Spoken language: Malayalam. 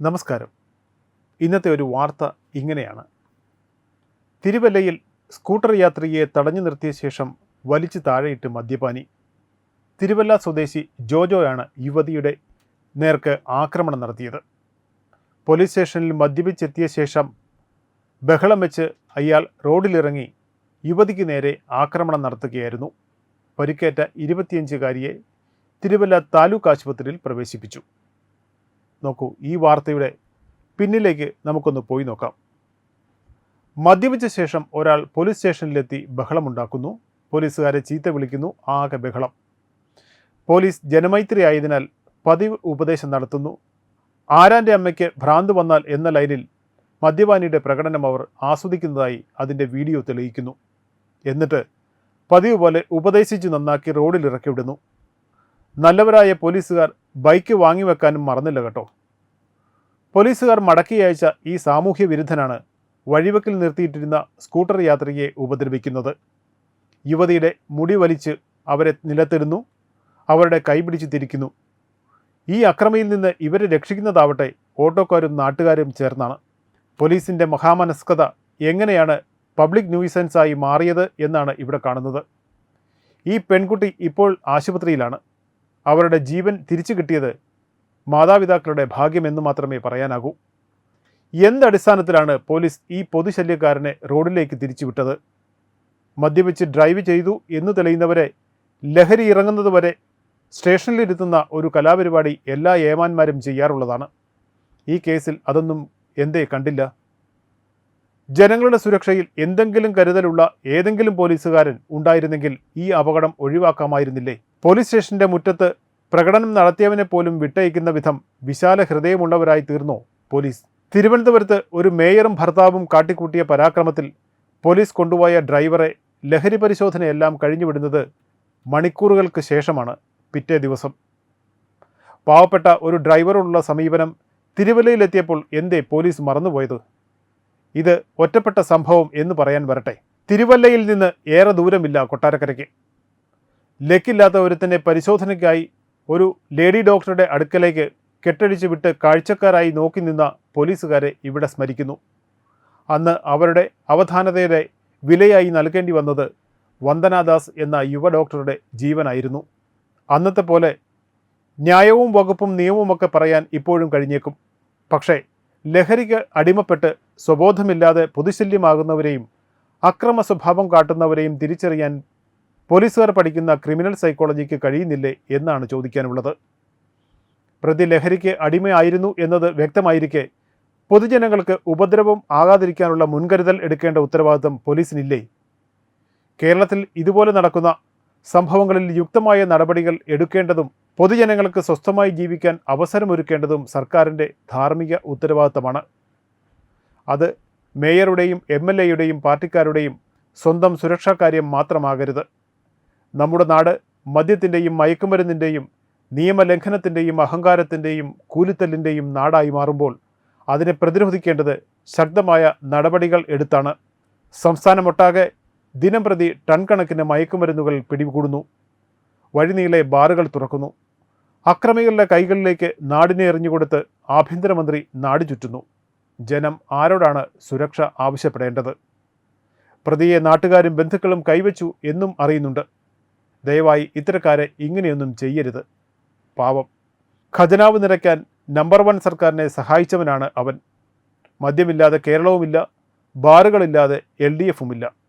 നമസ്കാരം. ഇന്നത്തെ ഒരു വാർത്ത ഇങ്ങനെയാണ്. തിരുവല്ലയിൽ സ്കൂട്ടർ യാത്രികയെ തടഞ്ഞു നിർത്തിയ ശേഷം വലിച്ചു താഴെയിട്ട് മദ്യപാനി. തിരുവല്ല സ്വദേശി ജോജോയാണ് യുവതിയുടെ നേർക്ക് ആക്രമണം നടത്തിയത്. പോലീസ് സ്റ്റേഷനിൽ മദ്യപിച്ചെത്തിയ ശേഷം ബഹളം വെച്ച് അയാൾ റോഡിലിറങ്ങി യുവതിക്ക് നേരെ ആക്രമണം നടത്തുകയായിരുന്നു. പരിക്കേറ്റ ഇരുപത്തിയഞ്ചുകാരിയെ തിരുവല്ല താലൂക്ക് ആശുപത്രിയിൽ പ്രവേശിപ്പിച്ചു. നോക്കൂ ഈ വാർത്തയുടെ പിന്നിലേക്ക് നമുക്കൊന്ന് പോയി നോക്കാം. മദ്യപിച്ച ശേഷം ഒരാൾ പോലീസ് സ്റ്റേഷനിലെത്തി ബഹളമുണ്ടാക്കുന്നു. പോലീസുകാരെ ചീത്ത വിളിക്കുന്നു ആകെ ബഹളം. പോലീസ് ജനമൈത്രി ആയതിനാൽ പതിവ് ഉപദേശം നടത്തുന്നു. ആരാന്റെ അമ്മയ്ക്ക് ഭ്രാന്ത് വന്നാൽ എന്ന ലൈനിൽ മദ്യപാനിയുടെ പ്രകടനം അവർ ആസ്വദിക്കുന്നതായി അതിന്റെ വീഡിയോ തെളിയിക്കുന്നു. എന്നിട്ട് പതിവ് പോലെ ഉപദേശിച്ച് നന്നാക്കി റോഡിൽ ഇറക്കി വിടുന്നു. നല്ലവരായ പോലീസുകാർ ബൈക്ക് വാങ്ങിവെക്കാനും മറന്നില്ല കേട്ടോ. പോലീസുകാർ മടക്കി അയച്ച ഈ സാമൂഹ്യ വിരുദ്ധനാണ് വഴിവെക്കിൽ നിർത്തിയിട്ടിരുന്ന സ്കൂട്ടർ യാത്രികയെ ഉപദ്രവിക്കുന്നത്. യുവതിയുടെ മുടി വലിച്ച് അവരെ നിലത്തിരുന്നു അവരുടെ കൈപിടിച്ച് തിരിക്കുന്നു. ഈ അക്രമിയിൽ നിന്ന് ഇവരെ രക്ഷിക്കുന്നതാവട്ടെ ഓട്ടോക്കാരും നാട്ടുകാരും ചേർന്നാണ്. പോലീസിന്റെ മഹാമനസ്കത എങ്ങനെയാണ് പബ്ലിക് ന്യൂസൻസായി മാറിയത് എന്നാണ് ഇവിടെ കാണുന്നത്. ഈ പെൺകുട്ടി ഇപ്പോൾ ആശുപത്രിയിലാണ്. അവരുടെ ജീവൻ തിരിച്ചു കിട്ടിയത് മാതാപിതാക്കളുടെ ഭാഗ്യമെന്ന് മാത്രമേ പറയാനാകൂ. എന്തടിസ്ഥാനത്തിലാണ് പോലീസ് ഈ പൊതുശല്യക്കാരനെ റോഡിലേക്ക് തിരിച്ചുവിട്ടത്? മദ്യപിച്ച് ഡ്രൈവ് ചെയ്തു എന്ന് തെളിയുന്നവരെ ലഹരി ഇറങ്ങുന്നതുവരെ സ്റ്റേഷനിലിരുത്തുന്ന ഒരു കലാപരിപാടി എല്ലാ ഏമാന്മാരും ചെയ്യാറുള്ളതാണ്. ഈ കേസിൽ അതൊന്നും എന്തേ കണ്ടില്ല. ജനങ്ങളുടെ സുരക്ഷയിൽ എന്തെങ്കിലും കരുതലുള്ള ഏതെങ്കിലും പോലീസുകാരൻ ഉണ്ടായിരുന്നെങ്കിൽ ഈ അപകടം ഒഴിവാക്കാമായിരുന്നില്ലേ? പോലീസ് സ്റ്റേഷന്റെ മുറ്റത്ത് പ്രകടനം നടത്തിയവനെ പോലും വിട്ടയക്കുന്ന വിധം വിശാല ഹൃദയമുള്ളവരായി തീർന്നു പോലീസ്. തിരുവനന്തപുരത്ത് ഒരു മേയറും ഭർത്താവും കാട്ടിക്കൂട്ടിയ പരാക്രമത്തിൽ പോലീസ് കൊണ്ടുപോയ ഡ്രൈവറെ ലഹരി പരിശോധനയെല്ലാം കഴിഞ്ഞുവിടുന്നത് മണിക്കൂറുകൾക്ക് ശേഷമാണ് പിറ്റേ ദിവസം. പാവപ്പെട്ട ഒരു ഡ്രൈവറുള്ള സമീപനം തിരുവല്ലയിലെത്തിയപ്പോൾ എന്തേ പോലീസ് മറന്നുപോയത്? ഇത് ഒറ്റപ്പെട്ട സംഭവം എന്ന് പറയാൻ വരട്ടെ. തിരുവല്ലയിൽ നിന്ന് ഏറെ ദൂരമില്ല കൊട്ടാരക്കരയ്ക്ക്. ലക്കില്ലാത്ത ഒരുത്തനെ പരിശോധനയ്ക്കായി ഒരു ലേഡി ഡോക്ടറുടെ അടുക്കലേക്ക് കെട്ടടിച്ച് വിട്ട് കാഴ്ചക്കാരായി നോക്കി നിന്ന പോലീസുകാരെ ഇവിടെ സ്മരിക്കുന്നു. അന്ന് അവരുടെ അവധാനതയുടെ വിലയായി നൽകേണ്ടി വന്നത് വന്ദനാദാസ് എന്ന യുവ ഡോക്ടറുടെ ജീവനായിരുന്നു. അന്നത്തെ പോലെ ന്യായവും വകുപ്പും നിയമവുമൊക്കെ പറയാൻ ഇപ്പോഴും കഴിഞ്ഞേക്കും. പക്ഷേ ലഹരിക്ക് അടിമപ്പെട്ട് സ്വബോധമില്ലാതെ പൊതുശല്യമാകുന്നവരെയും അക്രമ സ്വഭാവം കാട്ടുന്നവരെയും തിരിച്ചറിയാൻ പോലീസുകാർ പഠിക്കുന്ന ക്രിമിനൽ സൈക്കോളജിക്ക് കഴിയുന്നില്ലേ എന്നാണ് ചോദിക്കാനുള്ളത്. പ്രതി ലഹരിക്ക് അടിമയായിരുന്നു എന്നത് വ്യക്തമായിരിക്കെ പൊതുജനങ്ങൾക്ക് ഉപദ്രവം ആകാതിരിക്കാനുള്ള മുൻകരുതൽ എടുക്കേണ്ട ഉത്തരവാദിത്തം പോലീസിനില്ലേ? കേരളത്തിൽ ഇതുപോലെ നടക്കുന്ന സംഭവങ്ങളിൽ യുക്തമായ നടപടികൾ എടുക്കേണ്ടതും പൊതുജനങ്ങൾക്ക് സ്വസ്ഥമായി ജീവിക്കാൻ അവസരമൊരുക്കേണ്ടതും സർക്കാരിന്റെ ധാർമ്മിക ഉത്തരവാദിത്തമാണ്. അത് മേയറുടെയും എം എൽ എയുടെയും പാർട്ടിക്കാരുടെയും സ്വന്തം സുരക്ഷാ കാര്യം മാത്രമാകരുത്. നമ്മുടെ നാട് മദ്യത്തിന്റെയും മയക്കുമരുന്നിന്റെയും നിയമലംഘനത്തിന്റെയും അഹങ്കാരത്തിന്റെയും കൂലിത്തല്ലിന്റെയും നാടായി മാറുമ്പോൾ അതിനെ പ്രതിരോധിക്കേണ്ടത് ശക്തമായ നടപടികൾ എടുത്താണ്. സംസ്ഥാനമൊട്ടാകെ ദിനം പ്രതി ടൺ കണക്കിന് മയക്കുമരുന്നുകൾ പിടികൂടുന്നു. വഴിനീളെ ബാറുകൾ തുറക്കുന്നു. അക്രമികളുടെ കൈകളിലേക്ക് നാടിനെ എറിഞ്ഞുകൊടുത്ത് ആഭ്യന്തരമന്ത്രി നാട് ചുറ്റുന്നു. ജനം ആരോടാണ് സുരക്ഷ ആവശ്യപ്പെടേണ്ടത്? പ്രതിയെ നാട്ടുകാരും ബന്ധുക്കളും കൈവച്ചു എന്നും അറിയുന്നുണ്ട്. ദയവായി ഇത്തരക്കാരെ ഇങ്ങനെയൊന്നും ചെയ്യരുത്. പാവം. ഖജനാവ് നിറയ്ക്കാൻ നമ്പർ വൺ സർക്കാരിനെ സഹായിച്ചവനാണ് അവൻ. മദ്യമില്ലാതെ കേരളവുമില്ല ബാറുകളില്ലാതെ എൽ ഡി എഫുമില്ല.